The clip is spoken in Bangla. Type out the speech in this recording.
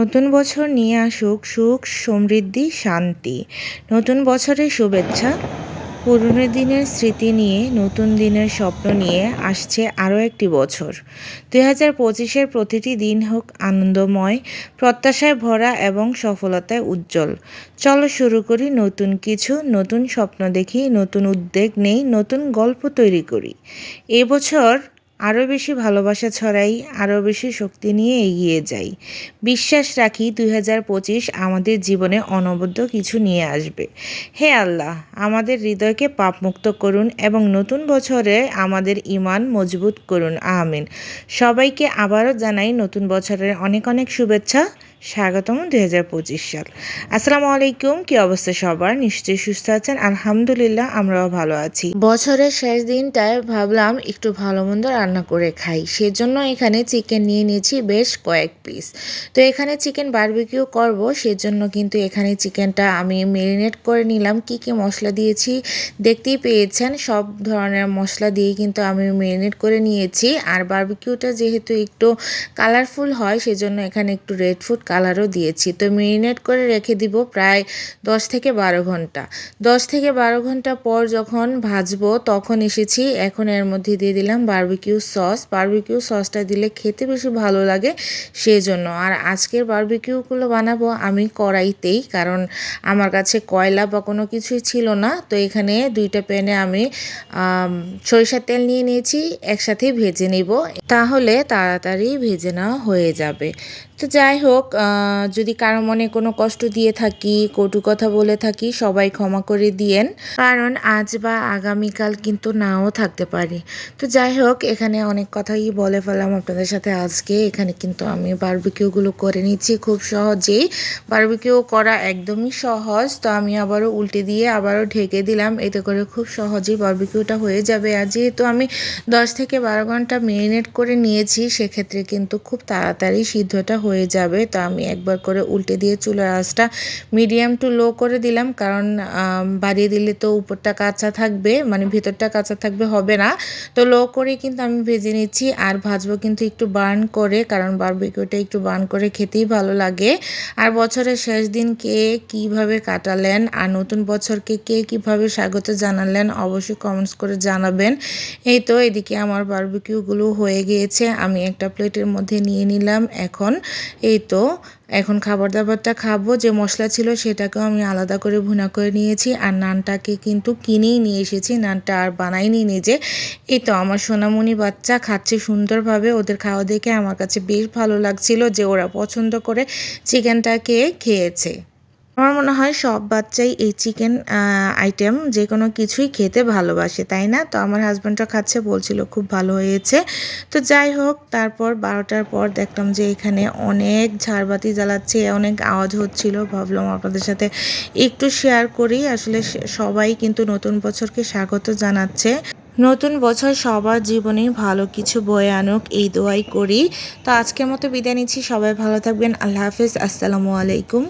নতুন বছর নিয়ে আসুক সুখ, সমৃদ্ধি, শান্তি। নতুন বছরের শুভেচ্ছা। পুরনো দিনের স্মৃতি নিয়ে, নতুন দিনের স্বপ্ন নিয়ে আসছে আরও একটি বছর। দুই হাজার পঁচিশের প্রতিটি দিন হোক আনন্দময়, প্রত্যাশায় ভরা এবং সফলতায় উজ্জ্বল। চলো শুরু করি নতুন কিছু, নতুন স্বপ্ন দেখি, নতুন উদ্বেগ নেই, নতুন গল্প তৈরি করি। এবছর আরও বেশি ভালোবাসা ছড়াই, আরও বেশি শক্তি নিয়ে এগিয়ে যাই। বিশ্বাস রাখি, দুই হাজার পঁচিশ আমাদের জীবনে অনবদ্য কিছু নিয়ে আসবে। হে আল্লাহ, আমাদের হৃদয়কে পাপমুক্ত করুন এবং নতুন বছরে আমাদের ইমান মজবুত করুন। আমিন। সবাইকে আবারও জানাই নতুন বছরের অনেক অনেক শুভেচ্ছা। স্বাগতম দুই হাজার পঁচিশ সাল। আসসালামু আলাইকুম, কি অবস্থা সবার? নিশ্চয়ই সুস্থ আছেন? আলহামদুলিল্লাহ, আমরাও ভালো আছি। বছরের শেষ দিনটায় ভাবলাম একটু ভালো মন্দ রান্না করে খাই। সেজন্য এখানে চিকেন নিয়ে নিয়েছি বেশ কয়েক পিস তো এখানে চিকেন বারবিকিউ করব, সেজন্য কিন্তু এখানে চিকেনটা আমি মেরিনেট করে নিলাম। কি কি মশলা দিয়েছি দেখতেই পেয়েছেন, সব ধরনের মশলা দিয়ে কিন্তু আমি মেরিনেট করে নিয়েছি। আর বারবিকিউটা যেহেতু একটু কালারফুল হয়, সেজন্য এখানে একটু রেড ফুড কালারও দিয়েছি। তো মেরিনেট করে রেখে দিব প্রায় দশ থেকে বারো ঘণ্টা। দশ থেকে বারো ঘণ্টা পর যখন ভাজবো তখন এসেছি। এখন এর মধ্যে দিয়ে দিলাম বারবিকিউ সস বারবিকিউ সসটা দিলে খেতে বেশি ভালো লাগে সেই জন্য আর আজকের বারবিকিউগুলো বানাবো আমি কড়াইতেই কারণ আমার কাছে কয়লা বা কোনো কিছুই ছিল না। তো এখানে দুইটা প্যানে আমি, সরিষার তেল নিয়ে নিয়েছি, একসাথেই ভেজে নিব। তাহলে তাড়াতাড়ি ভেজে নেওয়া হয়ে যাবে। তো যাই হোক যদি কারও মনে কোনো কষ্ট দিয়ে থাকি, কটু কথা বলে থাকি, সবাই ক্ষমা করে দিয়েন। কারণ আজ বা আগামীকাল কিন্তু নাও থাকতে পারি। তো যাই হোক, এখানে অনেক কথাই বলে ফেলাম আপনাদের সাথে আজকে। এখানে কিন্তু আমি বারবিকিউগুলো করে নিচ্ছি খুব সহজেই। বারবিকিউ করা একদমই সহজ। তো আমি আবারও উল্টে দিয়ে আবারও ঢেকে দিলাম। এতে করে খুব সহজেই বারবিকিউটা হয়ে যাবে। আর যেহেতু আমি দশ থেকে বারো ঘণ্টা মেরিনেট করে নিয়েছি, সেক্ষেত্রে কিন্তু খুব তাড়াতাড়ি সিদ্ধটা হয়ে যাবে। তো আমি একবার করে উল্টে দিয়ে চুলার আঁচটা মিডিয়াম টু লো করে দিলাম। কারণ বাড়িয়ে দিলে তো উপরটা কাঁচা থাকবে মানে ভিতরটা কাঁচা থাকবে, হবে না। তো লো করে কিন্তু আমি ভেজে নিচ্ছি আর ভাজবো কিন্তু একটু বার্ন করে, কারণ বারবিকিউটা একটু বার্ন করে খেতেই ভালো লাগে। আর বছরের শেষ দিন কে কীভাবে কাটালেন আর নতুন বছরকে কে কীভাবে স্বাগত জানালেন অবশ্যই কমেন্টস করে জানাবেন। এই তো এদিকে আমার বারবিকিউগুলো হয়ে গিয়েছে। আমি একটা প্লেটের মধ্যে নিয়ে নিলাম। এখন এই তো, এখন খাবার দাবারটা খাব, যে মশলা ছিল সেটাকেও আমি আলাদা করে ভুনা করে নিয়েছি, আর নানটাকে কিন্তু কিনেই নিয়ে এসেছি, নানটা আর বানাইনি নিজে। এই তো, আমার সোনামণি বাচ্চা খাচ্ছে সুন্দরভাবে, ওদের খাওয়া দেখে আমার কাছে বেশ ভালো লাগছিল যে ওরা পছন্দ করে চিকেনটাকে খেয়েছে। আমার মনে হয় সব বাচ্চাই এই চিকেন আইটেম যে কোনো কিছুই খেতে ভালোবাসে, তাই না? তো আমার হাজব্যান্ডটা খাচ্ছে, বলছিল খুব ভালো হয়েছে। তো যাই হোক, তারপর বারোটার পর দেখলাম যে এখানে অনেক ঝাড়বাতি জ্বালাচ্ছে, অনেক আওয়াজ হচ্ছিল। ভাবলাম আপনাদের সাথে একটু শেয়ার করি। আসলে সবাই কিন্তু নতুন বছরকে স্বাগত জানাচ্ছে। নতুন বছর সবার জীবনে ভালো কিছু বয়ে আনুক, এই দোয়াই করি। তো আজকের মতো বিদায় নিচ্ছি। সবাই ভালো থাকবেন। আল্লাহ হাফিজ। আসসালামু আলাইকুম।